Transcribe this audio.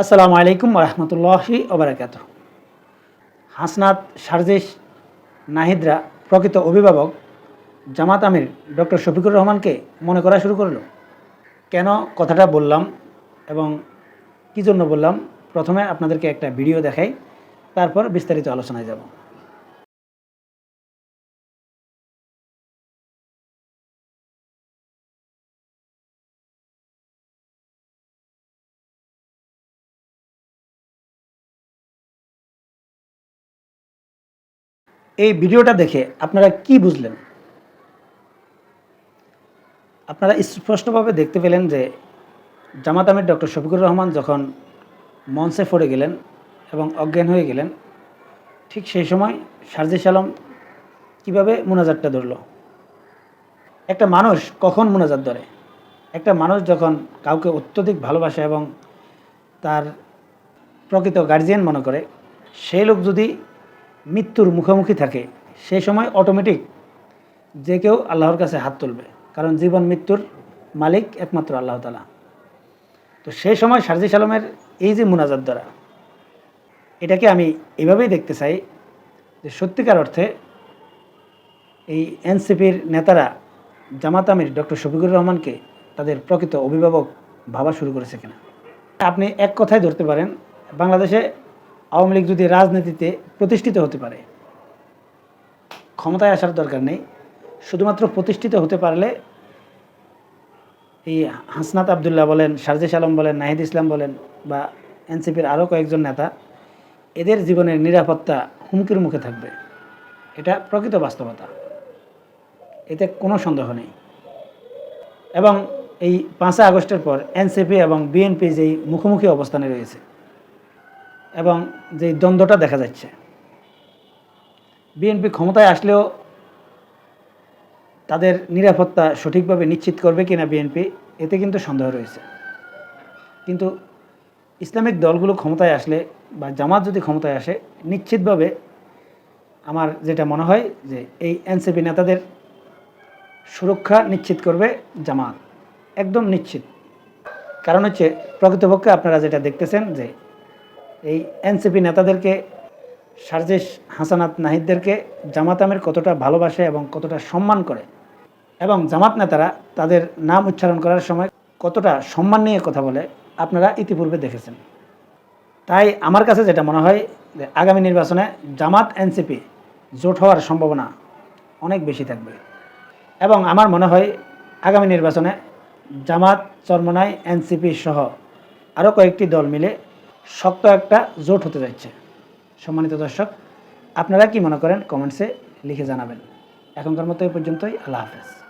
আসসালামু আলাইকুম রহমতুল্লাহি ওবরাকাত হাসনাত সারজিস নাহিদরা প্রকৃত অভিভাবক জামাত আমির ডক্টর শফিকুর রহমানকে মনে করা শুরু করল। কেন কথাটা বললাম এবং কী জন্য বললাম? প্রথমে আপনাদেরকে একটা ভিডিও দেখাই, তারপর বিস্তারিত আলোচনায় যাব। এই ভিডিওটা দেখে আপনারা কি বুঝলেন? আপনারা স্পষ্টভাবে দেখতে পেলেন যে জামাত আমির ডক্টর শফিকুর রহমান যখন মঞ্চে পড়ে গেলেন এবং অজ্ঞান হয়ে গেলেন, ঠিক সেই সময় সারজিস আলম কীভাবে মোনাজাতটা ধরল? একটা মানুষ কখন মোনাজাত ধরে? একটা মানুষ যখন কাউকে অত্যধিক ভালোবাসে এবং তার প্রকৃত গার্জিয়ান মনে করে, সেই লোক যদি মৃত্যুর মুখোমুখি থাকে, সেই সময় অটোমেটিক যে কেউ আল্লাহর কাছে হাত তুলবে। কারণ জীবন মৃত্যুর মালিক একমাত্র আল্লাহ তালা তো সেই সময় সারজিস আলমের এই যে মুনাজাত দ্বারা, এটাকে আমি এভাবেই দেখতে চাই যে সত্যিকার অর্থে এই এনসিপির নেতারা জামাত আমির ডক্টর শফিকুর রহমানকে তাদের প্রকৃত অভিভাবক ভাবা শুরু করেছে কিনা। আপনি এক কথায় ধরতে পারেন, বাংলাদেশে আওয়ামী লীগ যদি রাজনীতিতে প্রতিষ্ঠিত হতে পারে, ক্ষমতায় আসার দরকার নেই। শুধুমাত্র প্রতিষ্ঠিত হতে পারলে এই হাসনাত আবদুল্লাহ বলেন শারজেশ আলম বলেন, নাহিদ ইসলাম বলেন বা এনসিপির আরও কয়েকজন নেতা, এদের জীবনের নিরাপত্তা হুমকির মুখে থাকবে। এটা প্রকৃত বাস্তবতা। এতে কোনো সন্দেহ নেই। এবং এই পাঁচই আগস্টের পর এনসিপি এবং বিএনপি যেই মুখোমুখি অবস্থানে রয়েছে এবং যে দ্বন্দ্বটা দেখা যাচ্ছে। বিএনপি ক্ষমতায় আসলেও তাদের নিরাপত্তা সঠিকভাবে নিশ্চিত করবে কিনা বিএনপি, এতে কিন্তু সন্দেহ রয়েছে। কিন্তু ইসলামিক দলগুলো ক্ষমতায় আসলে বা জামাত যদি ক্ষমতায় আসে, নিশ্চিতভাবে আমার যেটা মনে হয় যে এই এনসিপি নেতাদের সুরক্ষা নিশ্চিত করবে জামাত। একদম নিশ্চিত। কারণ হচ্ছে প্রকৃতপক্ষে আপনারা যেটা দেখতেছেন যে এই এনসিপি নেতাদেরকে, সার্জেশ হাসানাত নাহিদদেরকে জামাত আমের কতটা ভালোবাসে এবং কতটা সম্মান করে, এবং জামাত নেতারা তাদের নাম উচ্চারণ করার সময় কতটা সম্মান নিয়ে কথা বলে, আপনারা ইতিপূর্বে দেখেছেন। তাই আমার কাছে যেটা মনে হয় যে আগামী নির্বাচনে জামাত এনসিপি জোট হওয়ার সম্ভাবনা অনেক বেশি থাকবে। এবং আমার মনে হয় আগামী নির্বাচনে জামাত, চরমনাই, এনসিপি সহ আরও কয়েকটি দল মিলে শক্ত একটা জোট হতে যাচ্ছে। সম্মানিত দর্শক, আপনারা কি মনে করেন? কমেন্টসে লিখে জানাবেন। এখনকার মতো এই পর্যন্তই। আল্লাহ হাফেজ।